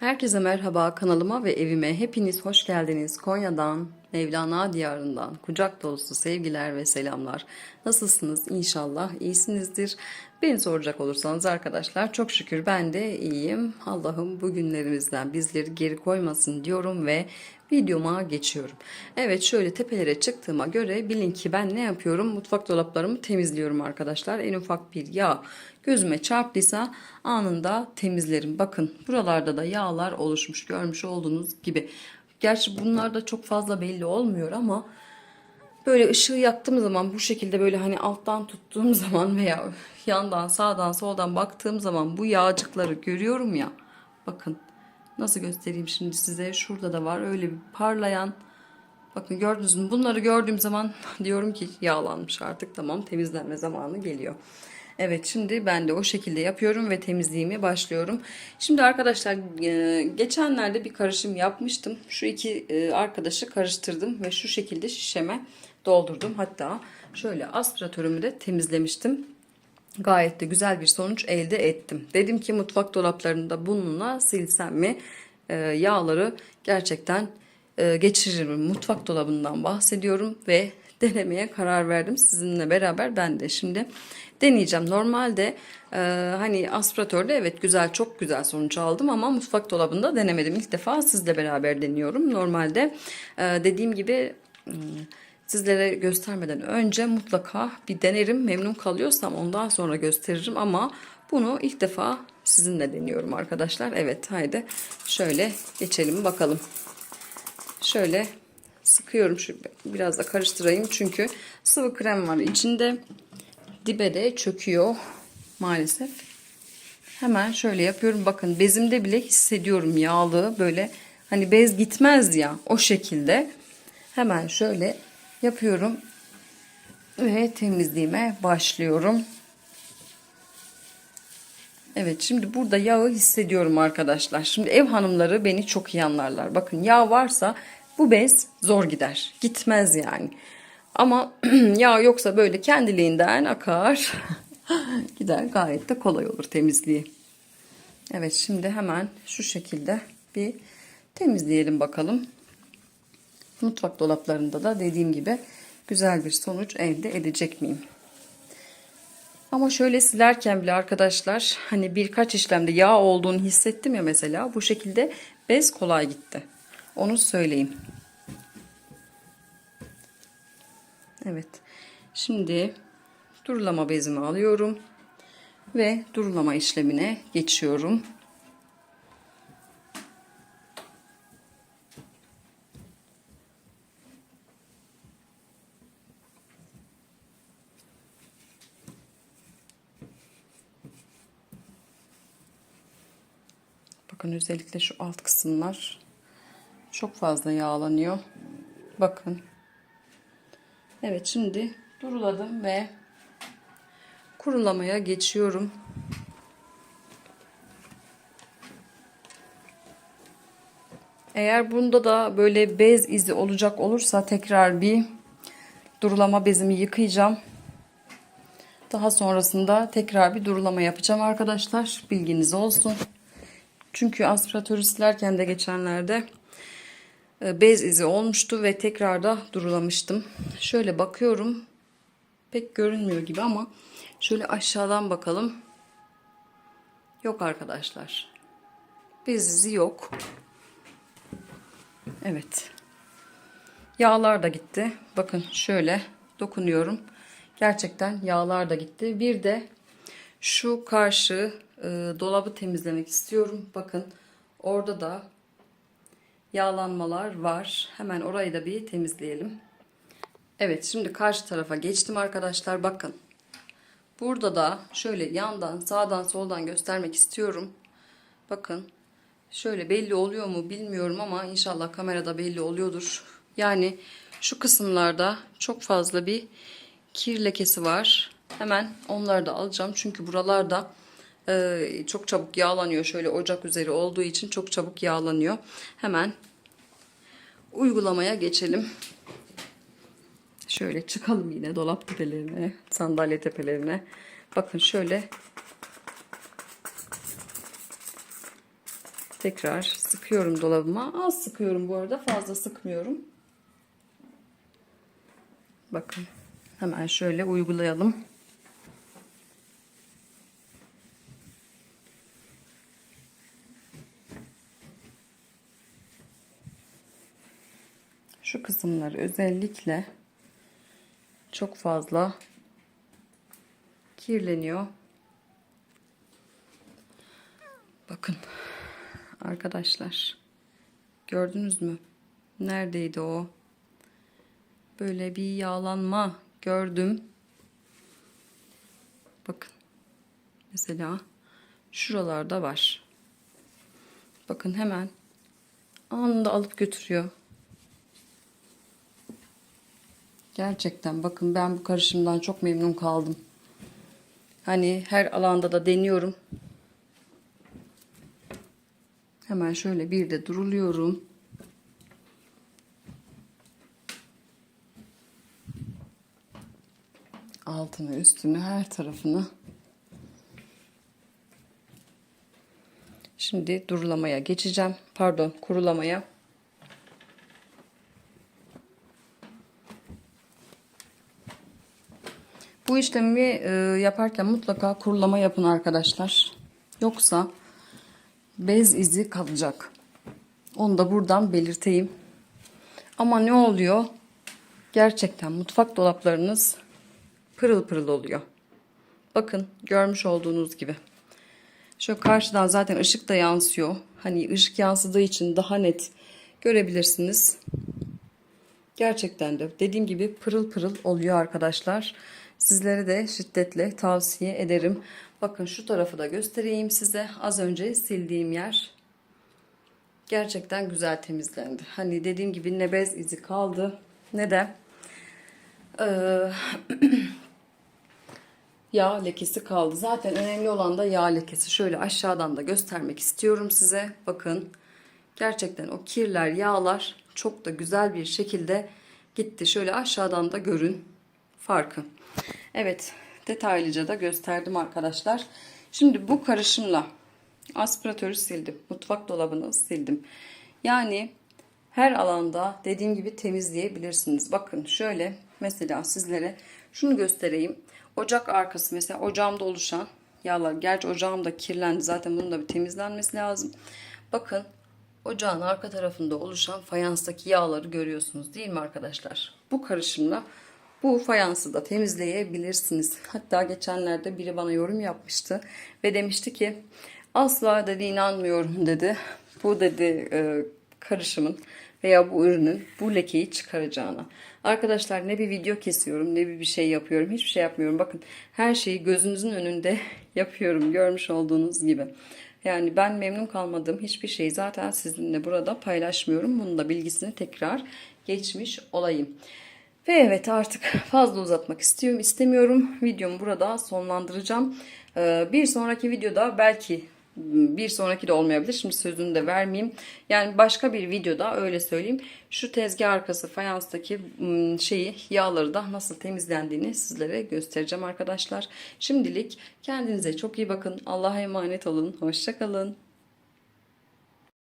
Herkese merhaba kanalıma ve evime hepiniz hoş geldiniz. Konya'dan, Mevlana diyarından kucak dolusu sevgiler ve selamlar. Nasılsınız? İnşallah iyisinizdir. Beni soracak olursanız arkadaşlar çok şükür ben de iyiyim. Allah'ım bugünlerimizden bizleri geri koymasın diyorum ve videoma geçiyorum. Evet şöyle tepelere çıktığıma göre bilin ki ben ne yapıyorum? Mutfak dolaplarımı temizliyorum arkadaşlar. En ufak bir yağ gözüme çarptıysa anında temizlerim. Bakın buralarda da yağlar oluşmuş görmüş olduğunuz gibi. Gerçi bunlar da çok fazla belli olmuyor ama böyle ışığı yaktığım zaman bu şekilde böyle hani alttan tuttuğum zaman veya yandan sağdan soldan baktığım zaman bu yağcıkları görüyorum ya. Bakın nasıl göstereyim şimdi size. Şurada da var öyle bir parlayan. Bakın gördünüz mü? Bunları gördüğüm zaman diyorum ki yağlanmış artık tamam temizlenme zamanı geliyor. Evet şimdi ben de o şekilde yapıyorum ve temizliğimi başlıyorum. Şimdi arkadaşlar e, geçenlerde bir karışım yapmıştım. Şu iki e, arkadaşı karıştırdım ve şu şekilde şişeme doldurdum. Hatta şöyle aspiratörümü de temizlemiştim. Gayet de güzel bir sonuç elde ettim. Dedim ki mutfak dolaplarında bununla silsem mi e, yağları gerçekten geçiririm. Mutfak dolabından bahsediyorum ve denemeye karar verdim. Sizinle beraber ben de şimdi deneyeceğim. Normalde e, hani aspiratörde evet güzel çok güzel sonuç aldım ama mutfak dolabında denemedim. İlk defa sizle beraber deniyorum. Normalde e, dediğim gibi hmm, sizlere göstermeden önce mutlaka bir denerim. Memnun kalıyorsam ondan sonra gösteririm ama bunu ilk defa sizinle deniyorum arkadaşlar. Evet haydi şöyle geçelim bakalım. Şöyle sıkıyorum şu biraz da karıştırayım çünkü sıvı krem var içinde dibe de çöküyor maalesef. Hemen şöyle yapıyorum. Bakın bezimde bile hissediyorum yağlı böyle hani bez gitmez ya o şekilde. Hemen şöyle yapıyorum ve temizliğime başlıyorum. Evet şimdi burada yağı hissediyorum arkadaşlar. Şimdi ev hanımları beni çok iyi anlarlar. Bakın yağ varsa bu bez zor gider. Gitmez yani. Ama yağ yoksa böyle kendiliğinden akar. Gider gayet de kolay olur temizliği. Evet şimdi hemen şu şekilde bir temizleyelim bakalım. Mutfak dolaplarında da dediğim gibi güzel bir sonuç elde edecek miyim? Ama şöyle silerken bile arkadaşlar hani birkaç işlemde yağ olduğunu hissettim ya mesela bu şekilde bez kolay gitti. Onu söyleyeyim. Evet. Şimdi durulama bezimi alıyorum ve durulama işlemine geçiyorum. Bakın özellikle şu alt kısımlar çok fazla yağlanıyor. Bakın. Evet şimdi duruladım ve kurulamaya geçiyorum. Eğer bunda da böyle bez izi olacak olursa tekrar bir durulama bezimi yıkayacağım. Daha sonrasında tekrar bir durulama yapacağım arkadaşlar. Bilginiz olsun. Çünkü aspiratörü silerken de geçenlerde bez izi olmuştu ve tekrar da durulamıştım. Şöyle bakıyorum. Pek görünmüyor gibi ama şöyle aşağıdan bakalım. Yok arkadaşlar. Bez izi yok. Evet. Yağlar da gitti. Bakın şöyle dokunuyorum. Gerçekten yağlar da gitti. Bir de şu karşı e, dolabı temizlemek istiyorum. Bakın orada da yağlanmalar var. Hemen orayı da bir temizleyelim. Evet şimdi karşı tarafa geçtim arkadaşlar. Bakın. Burada da şöyle yandan sağdan soldan göstermek istiyorum. Bakın. Şöyle belli oluyor mu bilmiyorum ama inşallah kamerada belli oluyordur. Yani şu kısımlarda çok fazla bir kir lekesi var. Hemen onları da alacağım. Çünkü buralarda e, çok çabuk yağlanıyor. Şöyle ocak üzeri olduğu için çok çabuk yağlanıyor. Hemen uygulamaya geçelim. Şöyle çıkalım yine dolap tepelerine, sandalye tepelerine. Bakın şöyle Tekrar sıkıyorum dolabıma. Az sıkıyorum bu arada. Fazla sıkmıyorum. Bakın. Hemen şöyle uygulayalım. Şu kısımlar özellikle çok fazla kirleniyor. Bakın arkadaşlar gördünüz mü? Neredeydi o? Böyle bir yağlanma gördüm. Bakın. Mesela şuralarda var. Bakın hemen anında alıp götürüyor. Gerçekten bakın ben bu karışımdan çok memnun kaldım. Hani her alanda da deniyorum. Hemen şöyle bir de duruluyorum. Altını, üstünü, her tarafını. Şimdi durulamaya geçeceğim. Pardon, kurulamaya. Bu işlemi e, yaparken mutlaka kurulama yapın arkadaşlar. Yoksa bez izi kalacak. Onu da buradan belirteyim. Ama ne oluyor? Gerçekten mutfak dolaplarınız pırıl pırıl oluyor. Bakın görmüş olduğunuz gibi. Şu karşıdan zaten ışık da yansıyor. Hani ışık yansıdığı için daha net görebilirsiniz. Gerçekten de dediğim gibi pırıl pırıl oluyor arkadaşlar. Sizlere de şiddetle tavsiye ederim. Bakın şu tarafı da göstereyim size. Az önce sildiğim yer gerçekten güzel temizlendi. Hani dediğim gibi ne bez izi kaldı ne de eee, yağ lekesi kaldı. Zaten önemli olan da yağ lekesi. Şöyle aşağıdan da göstermek istiyorum size. Bakın gerçekten o kirler, yağlar çok da güzel bir şekilde gitti. Şöyle aşağıdan da görün farkı. Evet detaylıca da gösterdim arkadaşlar. Şimdi bu karışımla aspiratörü sildim. Mutfak dolabını sildim. Yani her alanda dediğim gibi temizleyebilirsiniz. Bakın şöyle mesela sizlere şunu göstereyim. Ocak arkası mesela ocağımda oluşan yağlar. Gerçi ocağım da kirlendi. Zaten bunun da bir temizlenmesi lazım. Bakın ocağın arka tarafında oluşan fayanstaki yağları görüyorsunuz değil mi arkadaşlar? Bu karışımla bu fayansı da temizleyebilirsiniz. Hatta geçenlerde biri bana yorum yapmıştı ve demişti ki asla dedi inanmıyorum dedi. Bu dedi e, karışımın veya bu ürünün bu lekeyi çıkaracağına. Arkadaşlar ne bir video kesiyorum ne bir bir şey yapıyorum. Hiçbir şey yapmıyorum. Bakın her şeyi gözünüzün önünde yapıyorum. Görmüş olduğunuz gibi. Yani ben memnun kalmadığım hiçbir şeyi zaten sizinle burada paylaşmıyorum. Bunun da bilgisini tekrar geçmiş olayım. Ve evet artık fazla uzatmak istiyorum istemiyorum. Videomu burada sonlandıracağım. Ee, Bir sonraki videoda belki bir sonraki de olmayabilir. Şimdi sözünü de vermeyeyim. Yani başka bir videoda öyle söyleyeyim. Şu tezgah arkası fayanstaki şeyi yağları da nasıl temizlendiğini sizlere göstereceğim arkadaşlar. Şimdilik kendinize çok iyi bakın. Allah'a emanet olun. Hoşçakalın.